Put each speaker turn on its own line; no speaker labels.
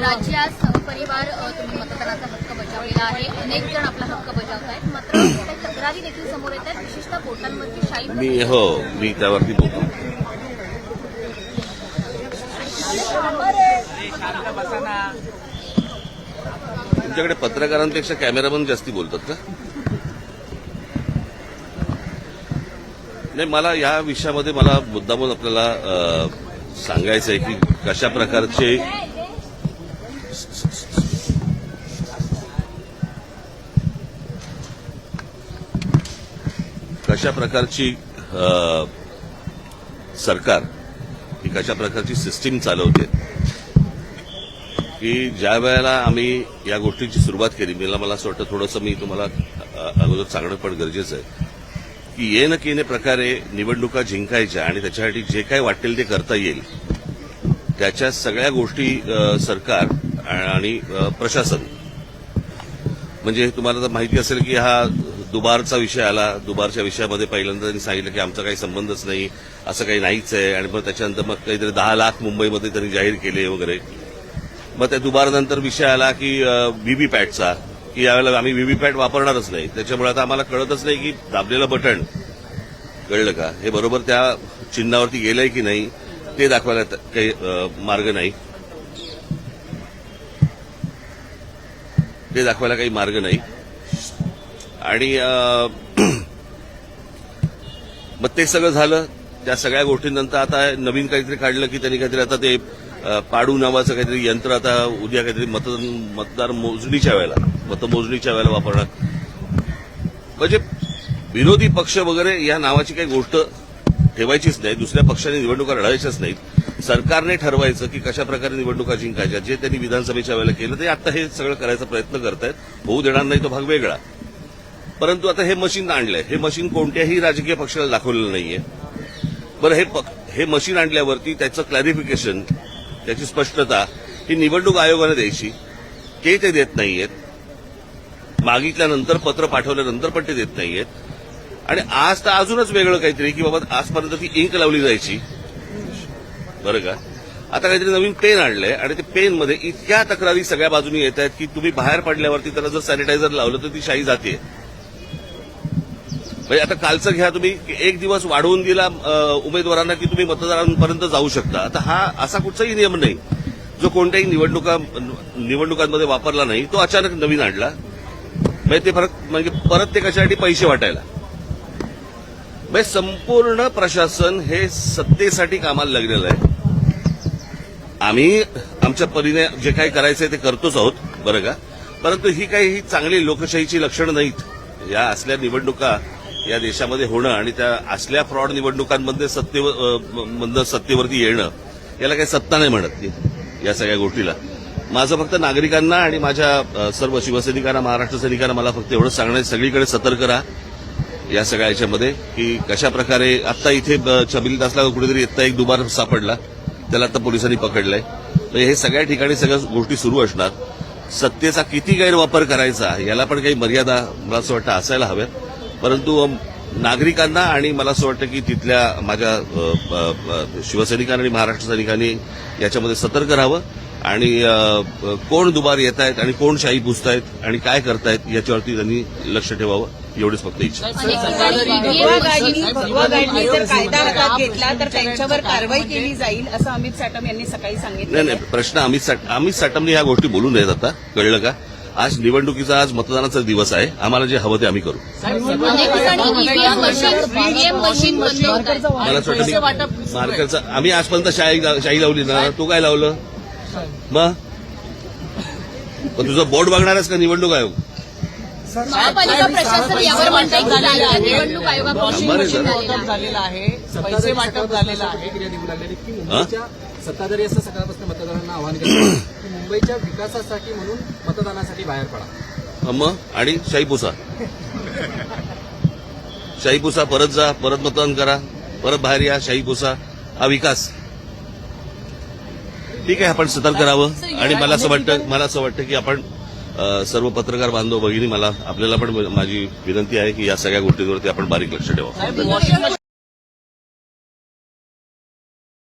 राज्यात सहपरिवार तुम्ही मतदानाचा हक्क बजावलेला आहे. अनेक जण आपला हक्क बजावत आहेत मात्र काही तक्रारी देखील समोर येत आहेत विशेषतः बोटांवरची शाही
मी हो मी त्यावरती बोलतो. तुमच्याकडे पत्रकारांपेक्षा कॅमेरामन जास्ती बोलतात का? नाही मला या विषयामध्ये मला मुद्दामून आपल्याला सांगायचं आहे की कशा प्रकारचे कशा प्रकारची सरकार ही कशा प्रकारची सिस्टीम चालवते की ज्या वेळेला आम्ही या गोष्टीची सुरुवात केली मला मला असं वाटतं थोडंसं मी तुम्हाला अगोदर सांगणं पण गरजेचं आहे की ये न केने प्रकारे निवडणुका जिंकायच्या आणि त्याच्यासाठी जे काही वाटेल ते करता येईल त्याच्या सगळ्या गोष्टी सरकार आणि प्रशासन म्हणजे तुम्हाला तर माहिती असेल की हा दुबारचा विषय आला दुबारच्या विषयामध्ये पहिल्यांदा त्यांनी सांगितलं की आमचा काही संबंधच नाही असं काही नाहीच आहे. आणि मग त्याच्यानंतर मग काहीतरी दहा लाख मुंबईमध्ये त्यांनी जाहीर केले वगैरे. मग त्या दुबारनंतर विषय आला की व्हीव्हीपॅटचा की यावेळेला आम्ही व्हीव्हीपॅट वापरणारच नाही. त्याच्यामुळे आता आम्हाला कळतच नाही की दाबलेलं बटन कळलं का? हे बरोबर त्या चिन्हावरती गेलंय की नाही ते दाखवायला काही मार्ग नाही. ते दाखवायला काही मार्ग नाही. आणि मग ते सगळं झालं. त्या सगळ्या गोष्टींनंतर आता नवीन काहीतरी काढलं की त्यांनी काहीतरी आता ते पाडू नावाचं काहीतरी यंत्र आता उद्या काहीतरी मतदान मतदार मोजणीच्या वेळेला मतमोजणीच्या वेळेला वापरणार. म्हणजे विरोधी पक्ष वगैरे या नावाची काही गोष्ट ठेवायचीच नाही. दुसऱ्या पक्षाने निवडणुका लढायच्याच नाहीत. सरकारने ठरवायचं की कशा प्रकारे निवडणुका जिंकायच्या जे त्यांनी विधानसभेच्या वेळेला केलं ते आता हे सगळं करायचा प्रयत्न करतायत. होऊ देणार नाही तो भाग वेगळा. परंतु आता हे मशीन आणलंय. हे मशीन कोणत्याही राजकीय पक्षाला दाखवलेलं नाहीये. बरं हे पक- हे मशीन आणल्यावरती त्याचं क्लॅरिफिकेशन त्याची स्पष्टता ही निवडणूक आयोगाने द्यायची. ते ते देत नाहीयेत. मागितल्यानंतर पत्र पाठवल्यानंतर पण ते देत नाहीयेत. आणि आज तर अजूनच वेगळं काहीतरी की बाबा आजपर्यंत ती इंक लावली जायची. बरं का? आता काहीतरी नवीन पेन आणलंय आणि ते पेनमध्ये इतक्या तक्रारी सगळ्या बाजूनी येत आहेत की तुम्ही बाहेर पडल्यावरती त्याला जर सॅनिटायझर लावलं तर ती शाई जाते म्हणजे आता कालचं घ्या तुम्ही एक दिवस वाढवून दिला उमेदवारांना की तुम्ही मतदारांपर्यंत जाऊ शकता. आता हा असा कुठचाही नियम नाही. जो कोणत्याही निवडणुका निवडणुकांमध्ये वापरला नाही तो अचानक नवीन आणला. म्हणजे ते फरक म्हणजे परत ते कशासाठी पैसे वाटायला? म्हणजे संपूर्ण प्रशासन हे सत्तेसाठी कामाला लागलेलं आहे. आम्ही आमच्या परीने जे काही करायचंय ते करतोच आहोत बरं का? परंतु ही काही ही चांगली लोकशाहीची लक्षणं नाहीत. या असल्या निवडणुका या देशामध्ये होणं आणि त्या असल्या फ्रॉड निवडणुकांमध्ये सत्तेवर सत्तेवरती येणं याला काही सत्ता नाही म्हणत या सगळ्या गोष्टीला. माझं फक्त नागरिकांना आणि माझ्या सर्व शिवसैनिकांना महाराष्ट्र सैनिकांना मला फक्त एवढं सांगणं सगळीकडे सतर्क राहा. या सगळ्या याच्यामध्ये की कशा प्रकारे आता इथे ब- छबिल दासला कुठेतरी इथं एक दुबार सापडला त्याला आता पोलिसांनी पकडलंय. म्हणजे हे सगळ्या ठिकाणी सगळ्या गोष्टी सुरू असणार. सत्तेचा किती गैरवापर करायचा याला पण काही मर्यादा मला असं वाटतं असायला हव्यात. परंतु नागरिकांना आणि मला असं वाटतं की तिथल्या माझ्या अ, शिवसैनिकांनी आणि महाराष्ट्र सैनिकांनी याच्यामध्ये सतर्क राहावं. आणि कोण दुबार येत आहेत आणि कोण शाही पुसतायत आणि काय करतायत याच्यावरती त्यांनी लक्ष ठेवावं. एवढीच फक्त इच्छा.
जर कायदा हातात घेतला तर त्यांच्यावर कारवाई केली जाईल असं अमित साटम यांनी सकाळी
नाही
सांगितलं
नाही प्रश्न अमित साट अमित साटमने ह्या गोष्टी बोलून नयेत आता. कळलं का? आज निवडणुकीचा आज मतदानाचा दिवस आहे. आम्हाला जे हवं ते आम्ही करू.
अनेक ठिकाणी ईव्हीएम मशीन ईव्हीएम मशीन बंद होत. आहे
मला असं वाटतं मी- मार्करचा आम्ही आजपर्यंत शाही शाही लावली ना. तू काय लावलं? मग? पण तुझं बोर्ड बघणारच का निवडणूक आयोग?
महापालिका प्रशासन यावर म्हणतंय की राज्य निवडणूक आयोगाकडून आहे.
झालेलं आहे. पैसे वाटप झालेलं आहे.
की मुंबईच्या सत्ताधारी असं सकाळपासून मतदारांना आवाहन केलं की मुंबईच्या विकासासाठी म्हणून मतदानासाठी बाहेर पडा.
हा, मग? आणि शाही पुसा शाही पुसा परत जा परत मतदान करा. परत बाहेर या शाही पुसा हा विकास. ठीक आहे आपण सतर्क राहावं. आणि मला असं वाटतं मला असं वाटतं की आपण सर्व पत्रकार बांधव भगिनी मला आपल्याला पण माझी विनंती आहे की या सगळ्या गोष्टींवरती आपण बारीक लक्ष
ठेवा.